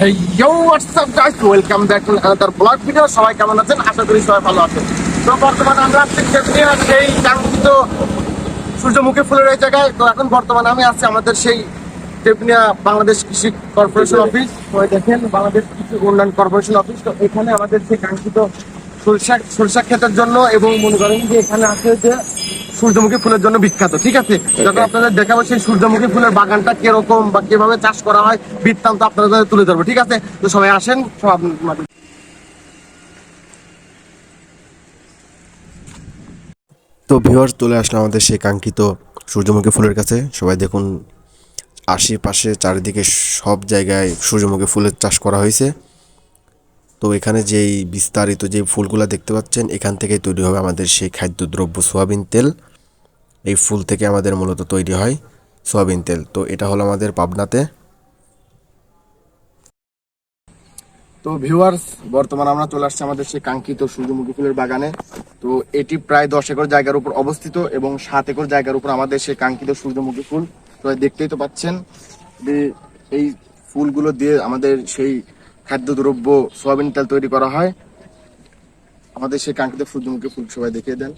Hey yo, what's up guys? Welcome back to another vlog video. সবাই কেমন আছেন? আশা করি সবাই ভালো আছেন। তো বর্তমানে আমরা সেই কাঙ্ক্ষিত সূর্যমুখী ফুলের এই জায়গায় তো এখন বর্তমানে আমি আছি আমাদের সেই টেপনিয়া বাংলাদেশ কৃষি কর্পোরেশন অফিস তো দেখেন বাংলাদেশ কৃষি উন্নয়ন কর্পোরেশন অফিস তো এখানে আমাদের সেই কাঙ্ক্ষিত সরিষা সরিষা ক্ষেতের জন্য এবং মনে করেন যে এখানে আছে যে সূর্যমুখী ফুলের জন্য বিখ্যাত ঠিক আছে? যখন আপনাদের দেখাবো সেই সূর্যমুখী ফুলের বাগানটা কীরকম বা কীভাবে চাষ করা হয় বৃত্তান্ত আপনাদের তুলে ধরবো ঠিক আছে? তো সবাই আসেন সব তো ভিউয়ার্স চলে আসলাম আমাদের সেই কাঙ্ক্ষিত সূর্যমুখী ফুলের কাছে। সবাই দেখুন আশেপাশে চারিদিকে সব জায়গায় সূর্যমুখী ফুলের চাষ করা হয়েছে। তো এখানে যেই বিস্তারিত যে ফুলগুলো দেখতে পাচ্ছেন এখান থেকেই তৈরি হবে আমাদের সেই খাদ্যদ্রব্য সোয়াবিন তেল। এই ফুল থেকে আমাদের মূলত তৈরি হয় সোয়াবিন তেল। তো এটা হলো আমাদের পাবনাতে। তো ভিউয়ার্স বর্তমানে আমরা চলে আসছি আমাদের সেই কাঙ্ক্ষিত সূর্যমুখী ফুলের বাগানে। তো এটি প্রায় দশ একর জায়গার উপর অবস্থিত এবং সাত একর জায়গার উপর আমাদের সেই কাঙ্ক্ষিত সূর্যমুখী ফুল। তো দেখতেই তো পাচ্ছেন যে এই ফুলগুলো দিয়ে আমাদের সেই খাদ্যদ্রব্য, সোয়াবিন তেল তৈরি করা হয়। আমাদের সেই কাঙ্ক্ষিত সূর্যমুখী ফুল সবাই দেখিয়ে দেন।